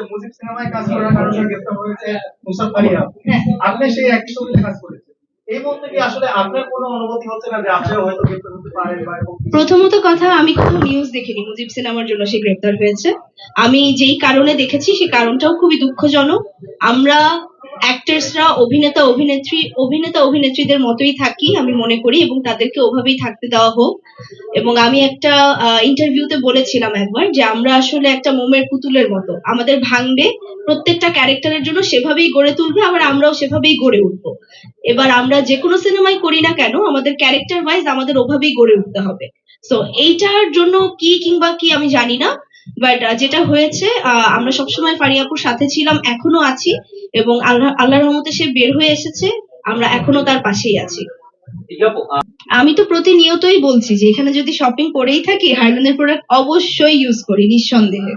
হচ্ছে মুজিব সিনেমায় কাজ করার কারণে গ্রেফতার হয়েছে মুসাফ ফারিয়া আপনি সেই একই ছবিতে কাজ করেছেন? প্রথমত কথা, আমি কোনো নিউজ দেখিনি। মুজিব সিনেমার জন্য সে গ্রেপ্তার হয়েছে। আমি যেই কারণে দেখেছি সেই কারণটাও খুবই দুঃখজনক। আমরা অ্যাক্টার্সরা অভিনেতা, অভিনেত্রী, অভিনেতা, অভিনেত্রীদের মতোই থাকি আমি মনে করি এবং তাদেরকে ওভাবেই থাকতে দেওয়া হোক। এবং আমি একটা ইন্টারভিউতে বলেছিলাম একবার যে আমরা আসলে একটা মোমের পুতুলের মতো। আমাদের ভাঙবে প্রত্যেকটা ক্যারেক্টারের জন্য সেভাবেই গড়ে তুলবে, আবার আমরাও সেভাবেই গড়ে উঠবো। এবার আমরা যে কোনো সিনেমাই করি না কেন, আমাদের ক্যারেক্টার ওয়াইজ আমাদের ওভাবেই গড়ে উঠতে হবে। সো এইটার জন্য কি কিংবা কি আমি জানি না। বাট যেটা হয়েছে আমরা সবসময় ফারিয়াপুর সাথে ছিলাম এখনও আছি এবং আল্লাহ আল্লাহর রহমতে সে বের হয়ে এসেছে আমরা এখনও তার পাশেই আছি। আমি তো প্রতিনিয়তই বলছি যে এখানে যদি শপিং করেই থাকি হার্ডম্যানের প্রোডাক্ট অবশ্যই ইউজ করি নিঃসন্দেহে।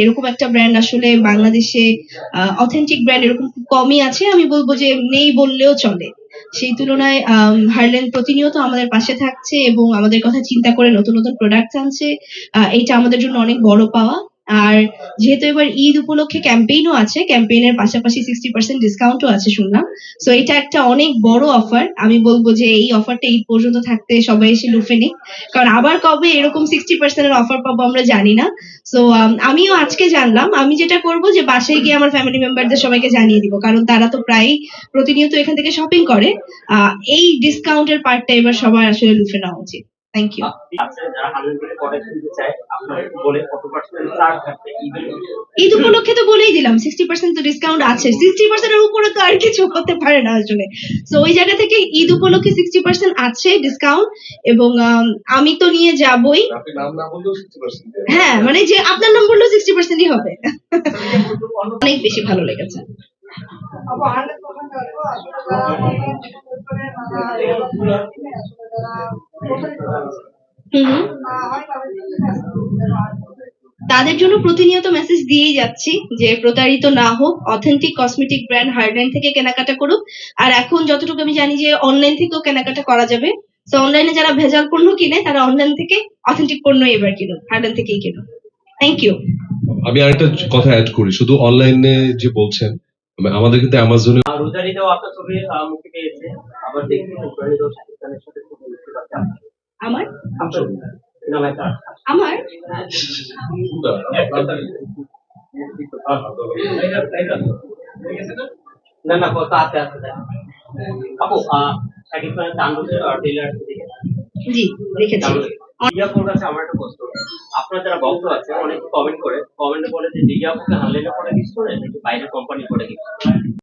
এরকম একটা ব্র্যান্ড আসলে বাংলাদেশে অথেন্টিক ব্র্যান্ড এরকম খুব কমই আছে আমি বলব যে নেই বললেও চলে। সেই তুলনায় হারল্যান্ড প্রতিনিয়ত আমাদের পাশে থাকছে এবং আমাদের কথা চিন্তা করে নতুন নতুন প্রোডাক্ট আনছে। এইটা আমাদের জন্য অনেক বড় পাওয়া। আর যেহেতু এবার ঈদ উপলক্ষে ক্যাম্পেইনও আছে ক্যাম্পেইনের পাশাপাশি সিক্সটি পার্সেন্ট ডিসকাউন্টও আছে শুনলাম। সো এটা একটা অনেক বড় অফার আমি বলব যে এই অফারটা ঈদ পর্যন্ত থাকতে সবাই এসে লুফে নিক। কারণ আবার কবে এরকম সিক্সটি পার্সেন্টের অফার পাবো আমরা জানি না। সো আমিও আজকে জানলাম। আমি যেটা করব যে বাসায় গিয়ে আমার ফ্যামিলি মেম্বারদের সবাইকে জানিয়ে দিব। কারণ তারা তো প্রায় প্রতিনিয়ত এখান থেকে শপিং করে। এই ডিসকাউন্টের পার্টটা এবার সবার আসলে লুফে নেওয়া উচিত। থ্যাংক ইউ ঈদ উপলক্ষে তো বলেই দিলাম সিক্সটি পার্সেন্ট তো ডিসকাউন্ট আছে। সিক্সটি পার্সেন্টের উপরে তো আর কিছু হতে পারে না আসলে তো ওই জায়গা থেকে ঈদ উপলক্ষে সিক্সটি পার্সেন্ট আছে ডিসকাউন্ট এবং আমি তো নিয়ে যাবই। হ্যাঁ মানে যে আপনার নাম বললেও সিক্সটি পার্সেন্টই হবে। অনেক বেশি ভালো লেগেছে। হুম হুম। তাদের জন্য প্রতিনিয়ত মেসেজ দিয়েই যাচ্ছি যে প্রতারিত না হোক অথেন্টিক কসমেটিক ব্র্যান্ড হার্ডলাইন থেকে কেনাকাটা করুক। আর এখন যতটুকু আমি জানি যে অনলাইন থেকেও কেনাকাটা করা যাবে। তো অনলাইনে যারা ভেজাল পণ্য কিনে, তারা অনলাইন থেকে অথেন্টিক পণ্য এবার কিনুক হার্ডলাইন থেকেই কিনুক। থ্যাংক ইউ আমি আরেকটা কথা অ্যাড করি। শুধু অনলাইনে যে বলছেন আমাদের কিন্তু অ্যামাজনে আমার? না না কথা আছে আছে আছে। আপু শাকিব খানের তাণ্ডবের ট্রেলার দেখে জি দেখেছি। আমার একটা প্রশ্ন। আপনার যারা ভক্ত আছে, অনেকে কমেন্ট করে। কমেন্ট বলে যে দিয়াপুকে হানলাইনে করে গিফট করে নাকি বাইরের কোম্পানি করে গিফট